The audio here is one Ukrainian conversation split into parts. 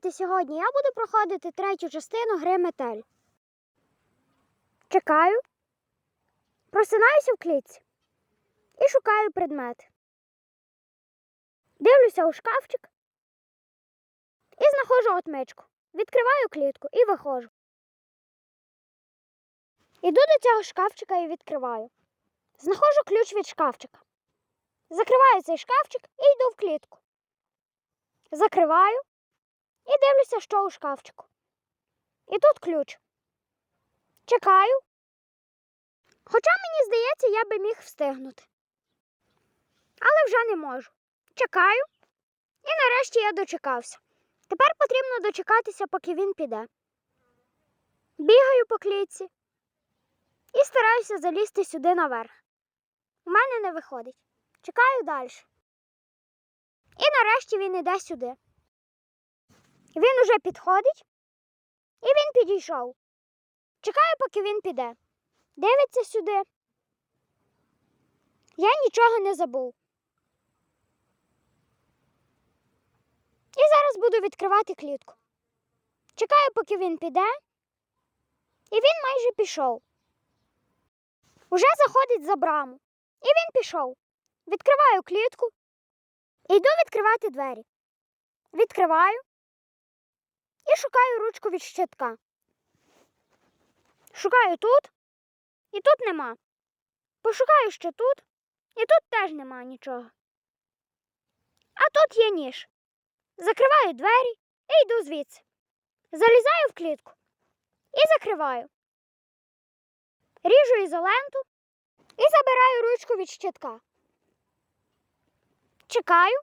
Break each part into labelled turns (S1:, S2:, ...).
S1: діти, сьогодні я буду проходити третю частину гри метель. Чекаю, просинаюся в клітці і шукаю предмет. Дивлюся у шкафчик і знаходжу отмичку. Відкриваю клітку і виходжу. Іду до цього шкафчика і відкриваю. Знаходжу ключ від шкафчика. Закриваю цей шкафчик і йду в клітку. Закриваю і дивлюся, що у шкафчику. І тут ключ. Чекаю. Хоча мені здається, я би міг встигнути. Але вже не можу. Чекаю. І нарешті я дочекався. Тепер потрібно дочекатися, поки він піде. Бігаю по клітці і стараюся залізти сюди наверх. У мене не виходить. Чекаю далі. І нарешті він іде сюди. Він уже підходить, і він підійшов. Чекаю, поки він піде. Дивиться сюди. Я нічого не забув. І зараз буду відкривати клітку. Чекаю, поки він піде, і він майже пішов. Уже заходить за браму. І він пішов. Відкриваю клітку. Йду відкривати двері. Відкриваю і шукаю ручку від щитка. Шукаю тут, і тут нема. Пошукаю ще тут, і тут теж нема нічого. А тут є ніж. Закриваю двері і йду звідси. Залізаю в клітку і закриваю. Ріжу ізоленту і забираю ручку від щитка. Чекаю.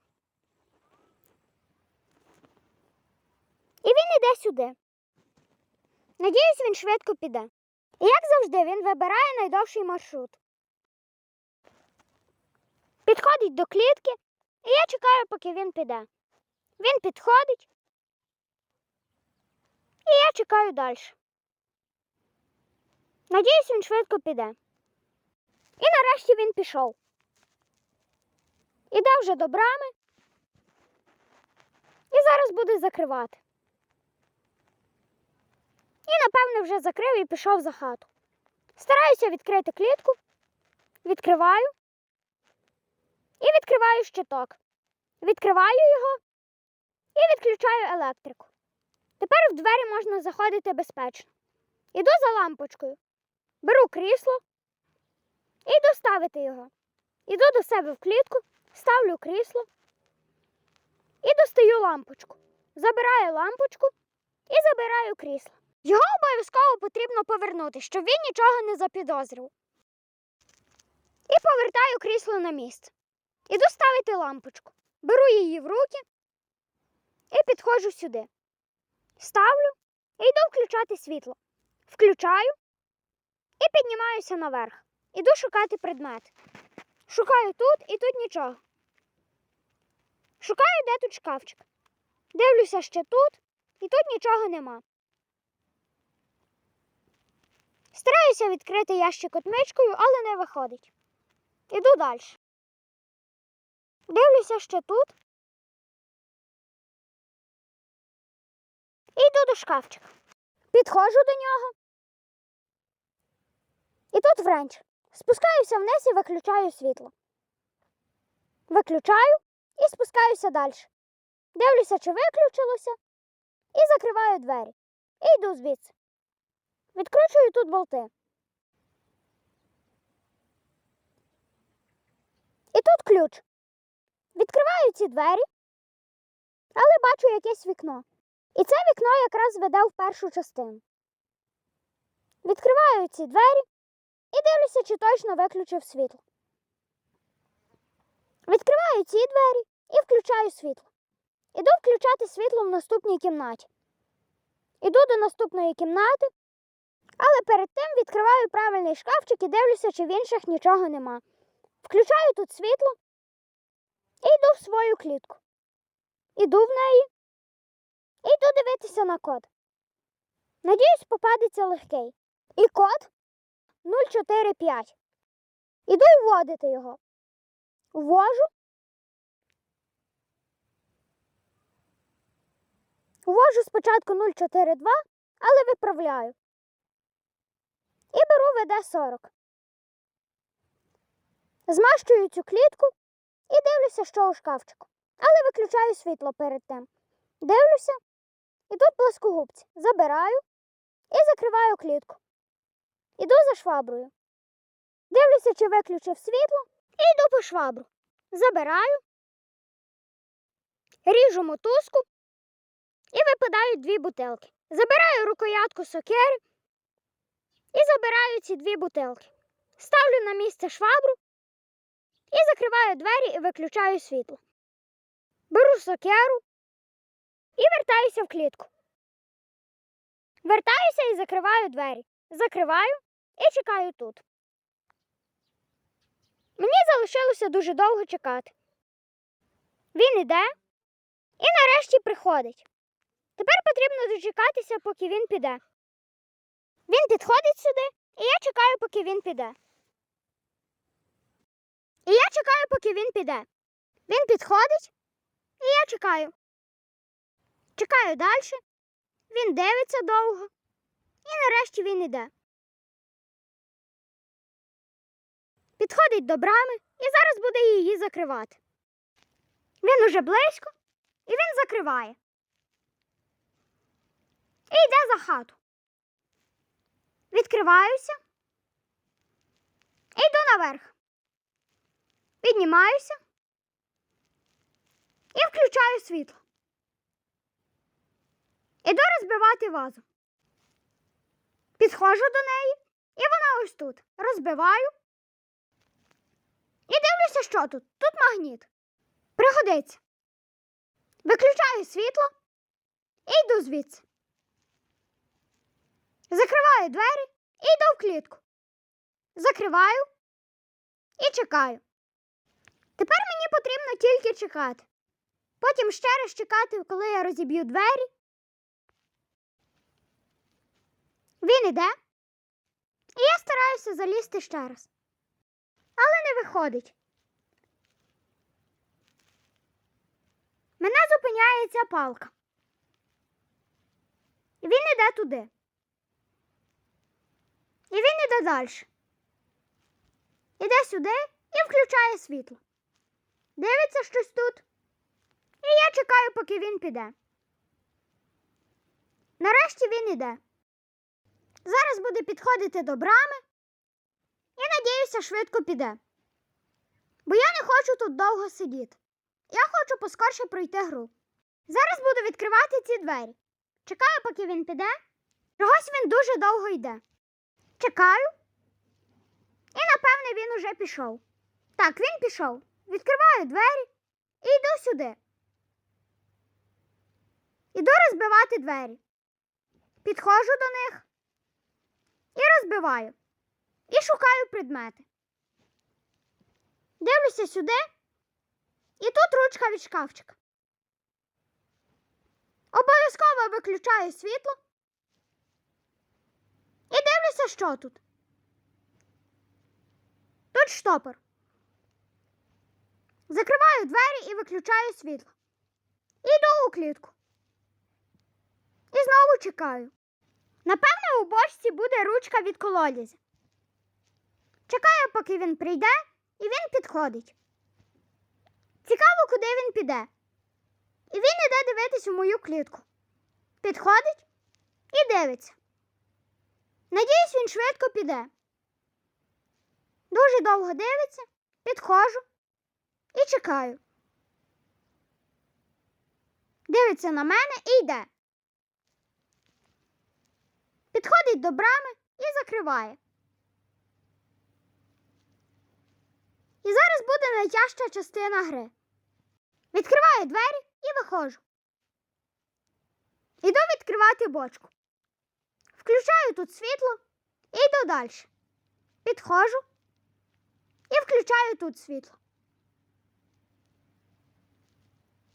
S1: І він іде сюди. Надіюсь, він швидко піде. І як завжди, він вибирає найдовший маршрут. Підходить до клітки, і я чекаю, поки він піде. Він підходить. І я чекаю далі. Надіюсь, він швидко піде. І нарешті він пішов. Іде вже до брами і зараз буде закривати. І, напевне, вже закрив і пішов за хату. Стараюся відкрити клітку, відкриваю і відкриваю щиток. Відкриваю його і відключаю електрику. Тепер в двері можна заходити безпечно. Іду за лампочкою, беру крісло і йду ставити його. Іду до себе в клітку, ставлю крісло і достаю лампочку. Забираю лампочку і забираю крісло. Його обов'язково потрібно повернути, щоб він нічого не запідозрив. І повертаю крісло на місце. Іду ставити лампочку. Беру її в руки і підходжу сюди. Ставлю і йду включати світло. Включаю і піднімаюся наверх. Іду шукати предмет. Шукаю тут і тут нічого. Шукаю, де тут шкафчик. Дивлюся ще тут, і тут нічого нема. Стараюся відкрити ящик отмичкою, але не виходить. Іду далі. Дивлюся ще тут. І йду до шкафчика. Підходжу до нього. І тут вренч. Спускаюся вниз і виключаю світло. Виключаю і спускаюся далі. Дивлюся, чи виключилося, і закриваю двері. І йду звідси. Відкручую тут болти. І тут ключ. Відкриваю ці двері, але бачу якесь вікно. І це вікно якраз веде в першу частину. Відкриваю ці двері і дивлюся, чи точно виключив світло. Відкриваю ці двері і включаю світло. Іду включати світло в наступній кімнаті. Іду до наступної кімнати, але перед тим відкриваю правильний шкафчик і дивлюся, чи в інших нічого нема. Включаю тут світло і йду в свою клітку. Іду в неї і йду дивитися на код. Надіюсь, попадеться легкий. І код 045. Іду вводити його. Ввожу. Ввожу спочатку 0,42, але виправляю. І беру ВД-40. Змащую цю клітку і дивлюся, що у шкафчику. Але виключаю світло перед тим. Дивлюся, і тут плоскогубці. Забираю і закриваю клітку. Іду за шваброю. Дивлюся, чи виключив світло, і йду по швабру. Забираю, ріжу мотузку і випадають дві бутилки. Забираю рукоятку сокири і забираю ці дві бутилки. Ставлю на місце швабру і закриваю двері і виключаю світло. Беру сокеру і вертаюся в клітку. Вертаюся і закриваю двері. Закриваю і чекаю тут. Мені залишилося дуже довго чекати. Він іде і нарешті приходить. Тепер потрібно дочекатися, поки він піде. Він підходить сюди, і я чекаю, поки він піде. І я чекаю, поки він піде. Він підходить, і я чекаю. Чекаю далі. Він дивиться довго. І нарешті він іде. Підходить до брами і зараз буде її закривати. Він уже близько, і він закриває. І йде за хату. Відкриваюся. І йду наверх. Піднімаюся і включаю світло. Іду розбивати вазу. Підходжу до неї, і вона ось тут. Розбиваю. І дивлюся, що тут. Тут магніт. Пригодиться. Виключаю світло і йду звідси. Закриваю двері і йду в клітку. Закриваю і чекаю. Тепер мені потрібно тільки чекати. Потім ще раз чекати, коли я розіб'ю двері. Він іде. І я стараюся залізти ще раз. Але не виходить. Мене зупиняє ця палка. Він іде туди. І він іде далі. Іде сюди і включає світло. Дивиться щось тут. І я чекаю, поки він піде. Нарешті він іде. Зараз буде підходити до брами і, надіюся, швидко піде. Бо я не хочу тут довго сидіти. Я хочу поскорше пройти гру. Зараз буду відкривати ці двері. Чекаю, поки він піде. Чогось він дуже довго йде. Чекаю. І, напевне, він уже пішов. Так, він пішов. Відкриваю двері і йду сюди. Іду розбивати двері. Підходжу до них і розбиваю. І шукаю предмети. Дивлюся сюди, і тут ручка від шкафчика. Обов'язково виключаю світло. І дивлюся, що тут. Тут штопор. Закриваю двері і виключаю світло. Іду у клітку. І знову чекаю. Напевне, у бочці буде ручка від колодязя. Чекаю, поки він прийде, і він підходить. Цікаво, куди він піде. І він іде дивитись у мою клітку. Підходить і дивиться. Надіюсь, він швидко піде. Дуже довго дивиться, підходжу і чекаю. Дивиться на мене і йде. Підходить до брами і закриває. І зараз буде найтяжча частина гри. Відкриваю двері і виходжу. Іду відкривати бочку. Включаю тут світло і йду далі. Підходжу і включаю тут світло.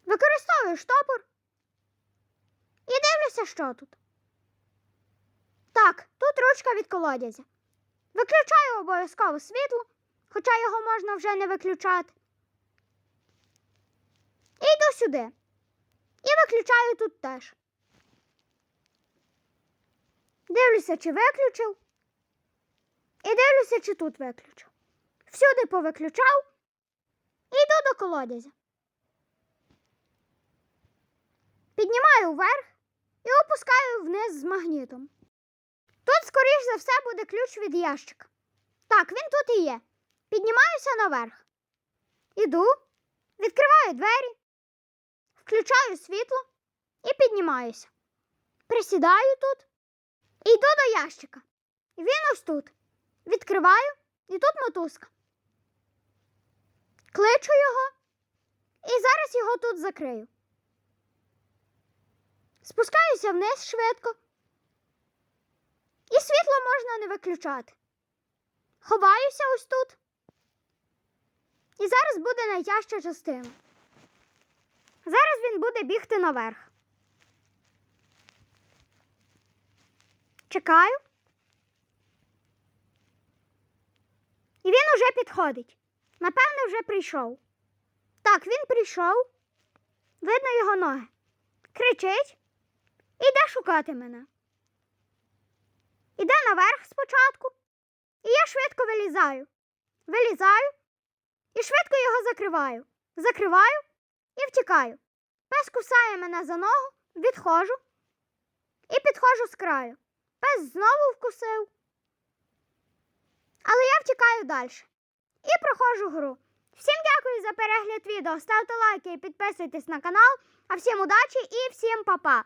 S1: Використовую штопор і дивлюся, що тут. Так, тут ручка від колодязя. Виключаю обов'язково світло, хоча його можна вже не виключати. І йду сюди. І виключаю тут теж. Дивлюся, чи виключив. І дивлюся, чи тут виключив. Всюди повиключав. І йду до колодязя. Піднімаю вверх і опускаю вниз з магнітом. Тут, скоріш за все, буде ключ від ящика. Так, він тут і є. Піднімаюся наверх. Іду, відкриваю двері, включаю світло і піднімаюся. Присідаю тут і йду до ящика. Він ось тут. Відкриваю, і тут мотузка. Кличу його і зараз його тут закрию. Спускаюся вниз швидко. І світло можна не виключати. Ховаюся ось тут. І зараз буде найтяжча частина. Зараз він буде бігти наверх. Чекаю. І він уже підходить. Напевно, вже прийшов. Так, він прийшов. Видно його ноги. Кричить. Іде шукати мене. Іде наверх спочатку. І я швидко вилізаю. Вилізаю і швидко його закриваю. Закриваю і втікаю. Пес кусає мене за ногу, відходжу і підходжу з краю. Пес знову вкусив. Але я втікаю далі. І проходжу гру. Всім дякую за перегляд відео. Ставте лайки і підписуйтесь на канал. А всім удачі і всім па-па!